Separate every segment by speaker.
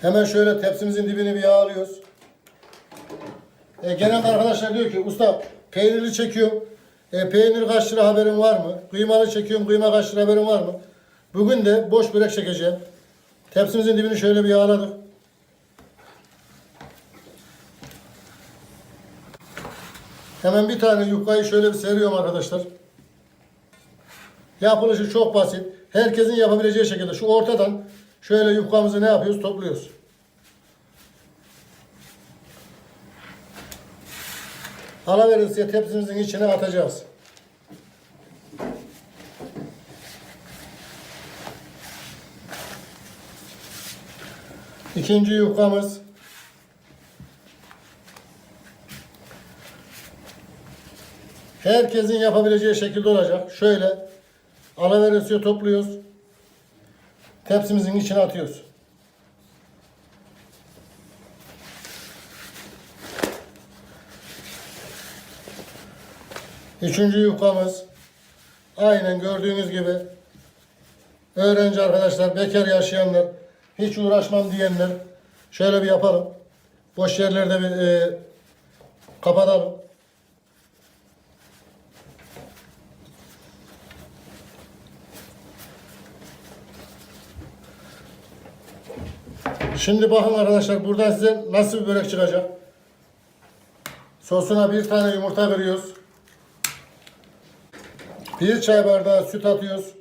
Speaker 1: Hemen şöyle tepsimizin dibini bir yağlıyoruz. E, genelde arkadaşlar diyor ki usta peynirli çekiyorum. E, peynir kaç lira haberin var mı? Kıymalı çekiyorum. Kıyma kaç lira haberin var mı? Bugün de boş börek çekeceğim. Tepsimizin dibini şöyle bir yağladık. Hemen bir tane yufkayı şöyle bir seriyorum arkadaşlar. Yapılışı çok basit. Herkesin yapabileceği şekilde şu ortadan şöyle yufkamızı ne yapıyoruz? Topluyoruz. Alaverirse tepsimizin içine atacağız. İkinci yufkamız. Herkesin yapabileceği şekilde olacak. Şöyle alaveresiye topluyoruz. Tepsimizin içine atıyoruz. Üçüncü yufkamız aynen gördüğünüz gibi öğrenci arkadaşlar, bekar yaşayanlar, hiç uğraşmam diyenler şöyle bir yapalım. Boş yerlerde bir e, kapatalım. Şimdi bakın arkadaşlar buradan size nasıl bir börek çıkacak. Sosuna bir tane yumurta veriyoruz. Bir çay bardağı süt atıyoruz.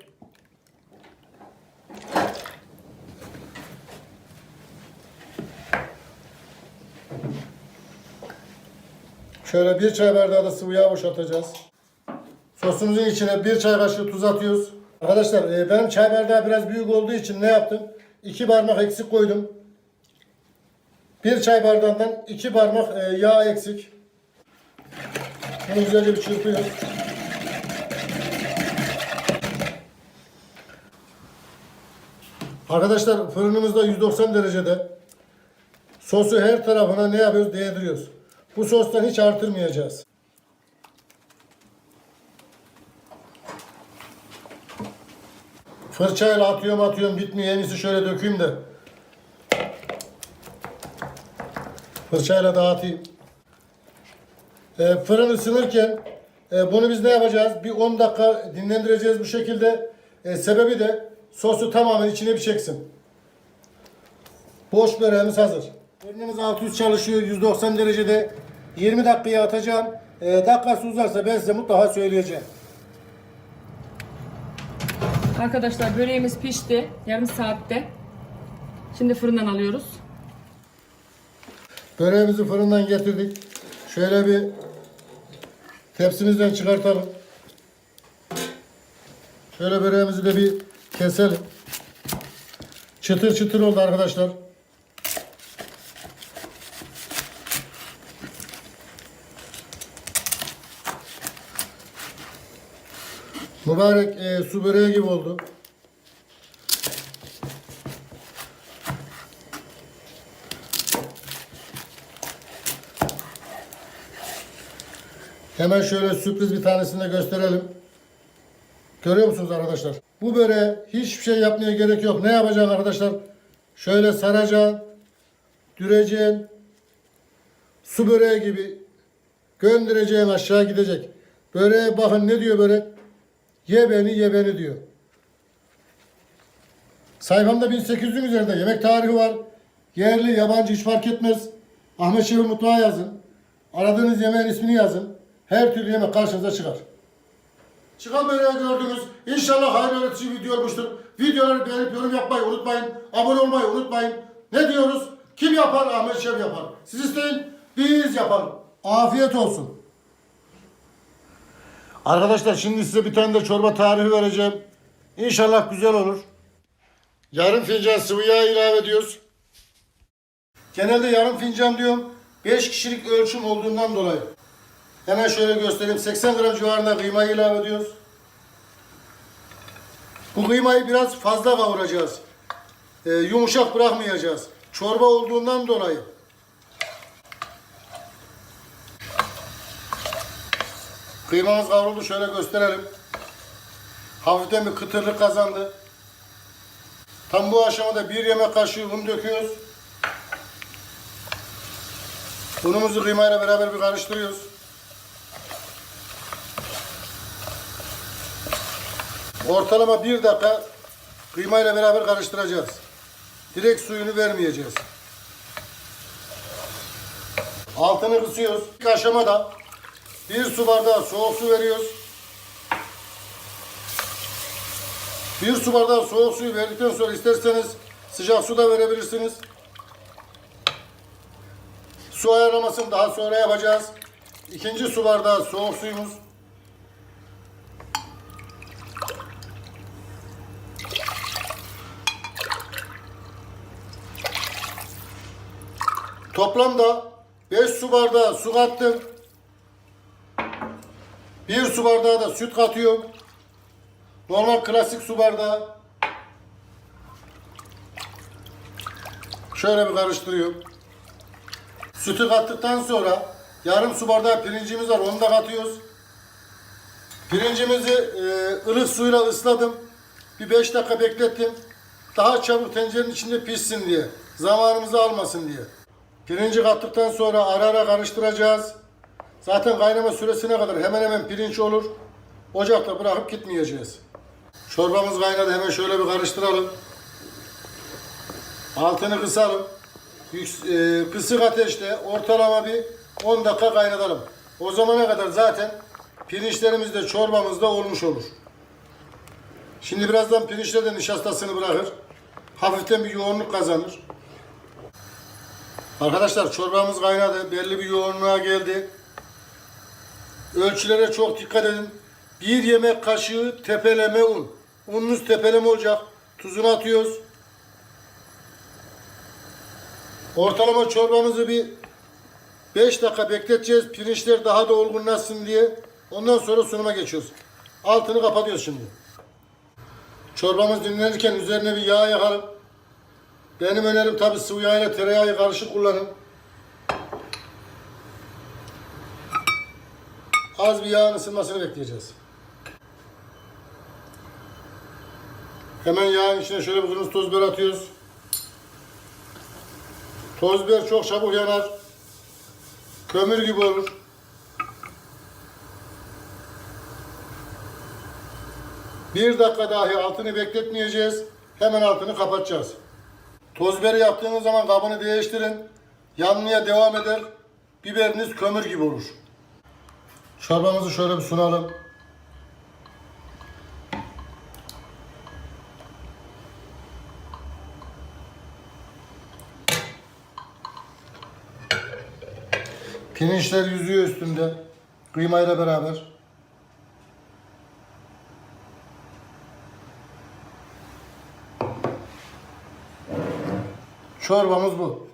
Speaker 1: Şöyle bir çay bardağı da sıvı yağ boşaltacağız. Sosumuzun içine bir çay kaşığı tuz atıyoruz. Arkadaşlar e, benim çay bardağı biraz büyük olduğu için ne yaptım? İki parmak eksik koydum. Bir çay bardağından iki parmak e, yağ eksik. Bunu güzelce bir çırpıyoruz. Arkadaşlar fırınımızda 190 derecede sosu her tarafına ne yapıyoruz? Değdiriyoruz. Bu sostan hiç artırmayacağız. Fırçayla atıyorum atıyorum bitmiyor. En iyisi şöyle dökeyim de. Fırçayla dağıtayım. E, fırın ısınırken e, bunu biz ne yapacağız? Bir 10 dakika dinlendireceğiz bu şekilde. E, sebebi de sosu tamamen içine bir çeksin. Boş böreğimiz hazır. Fırınımız 600 çalışıyor 190 derecede. 20 dakikaya atacağım. E, dakikası uzarsa ben size mutlaka söyleyeceğim.
Speaker 2: Arkadaşlar böreğimiz pişti. Yarım saatte. Şimdi fırından alıyoruz.
Speaker 1: Böreğimizi fırından getirdik. Şöyle bir tepsimizden çıkartalım. Şöyle böreğimizi de bir keselim. Çıtır çıtır oldu arkadaşlar. Mübarek e, su böreği gibi oldu. Hemen şöyle sürpriz bir tanesini de gösterelim. Görüyor musunuz arkadaşlar? Bu böreğe hiçbir şey yapmaya gerek yok. Ne yapacaksın arkadaşlar? Şöyle saracaksın, düreceksin, su böreği gibi göndereceksin aşağı gidecek. Böreğe bakın ne diyor börek? Ye beni ye beni diyor. Sayfamda 1800'ün üzerinde yemek tarihi var. Yerli, yabancı hiç fark etmez. Ahmet Şef'i mutfağa yazın. Aradığınız yemeğin ismini yazın. Her türlü yemek karşınıza çıkar. Çıkan böreği gördünüz. İnşallah hayırlı öğretici video olmuştur. Videoları beğenip yorum yapmayı unutmayın. Abone olmayı unutmayın. Ne diyoruz? Kim yapar? Ahmet Şef yapar. Siz isteyin, biz yapalım. Afiyet olsun. Arkadaşlar şimdi size bir tane de çorba tarifi vereceğim. İnşallah güzel olur. Yarım fincan sıvı yağ ilave ediyoruz. Genelde yarım fincan diyorum. 5 kişilik ölçüm olduğundan dolayı. Hemen şöyle göstereyim. 80 gram civarında kıymayı ilave ediyoruz. Bu kıymayı biraz fazla kavuracağız. Ee, yumuşak bırakmayacağız. Çorba olduğundan dolayı. Kıymamız kavruldu. Şöyle gösterelim. Hafiften bir kıtırlık kazandı. Tam bu aşamada bir yemek kaşığı un döküyoruz. Unumuzu kıymayla beraber bir karıştırıyoruz. Ortalama bir dakika kıymayla beraber karıştıracağız. Direkt suyunu vermeyeceğiz. Altını kısıyoruz. İlk aşamada bir su bardağı soğuk su veriyoruz. Bir su bardağı soğuk suyu verdikten sonra isterseniz sıcak su da verebilirsiniz. Su ayarlamasını daha sonra yapacağız. İkinci su bardağı soğuk suyumuz. Toplamda 5 su bardağı su kattım. 1 su bardağı da süt katıyorum. Normal klasik su bardağı. Şöyle bir karıştırıyorum. Sütü kattıktan sonra yarım su bardağı pirincimiz var. Onu da katıyoruz. Pirincimizi e, ılık suyla ısladım. Bir 5 dakika beklettim. Daha çabuk tencerenin içinde pişsin diye. Zamanımızı almasın diye. Pirinci kattıktan sonra ara ara karıştıracağız. Zaten kaynama süresine kadar hemen hemen pirinç olur. Ocakta bırakıp gitmeyeceğiz. Çorbamız kaynadı. Hemen şöyle bir karıştıralım. Altını kısalım. E, kısık ateşte ortalama bir 10 dakika kaynatalım. O zamana kadar zaten pirinçlerimiz de çorbamız da olmuş olur. Şimdi birazdan pirinçler de nişastasını bırakır. Hafiften bir yoğunluk kazanır. Arkadaşlar çorbamız kaynadı. Belli bir yoğunluğa geldi. Ölçülere çok dikkat edin. Bir yemek kaşığı tepeleme un. Ununuz tepeleme olacak. Tuzunu atıyoruz. Ortalama çorbamızı bir 5 dakika bekleteceğiz. Pirinçler daha da olgunlaşsın diye. Ondan sonra sunuma geçiyoruz. Altını kapatıyoruz şimdi. Çorbamız dinlenirken üzerine bir yağ yakalım. Benim önerim tabi sıvı yağ ile tereyağı karışık kullanın. Az bir yağın ısınmasını bekleyeceğiz. Hemen yağın içine şöyle bir kırmızı toz biber atıyoruz. Toz biber çok çabuk yanar. Kömür gibi olur. Bir dakika dahi altını bekletmeyeceğiz. Hemen altını kapatacağız. Toz biberi yaptığınız zaman kabını değiştirin. Yanmaya devam eder. Biberiniz kömür gibi olur. Çorbamızı şöyle bir sunalım. Pirinçler yüzüyor üstünde. Kıymayla beraber. Çorbamız bu.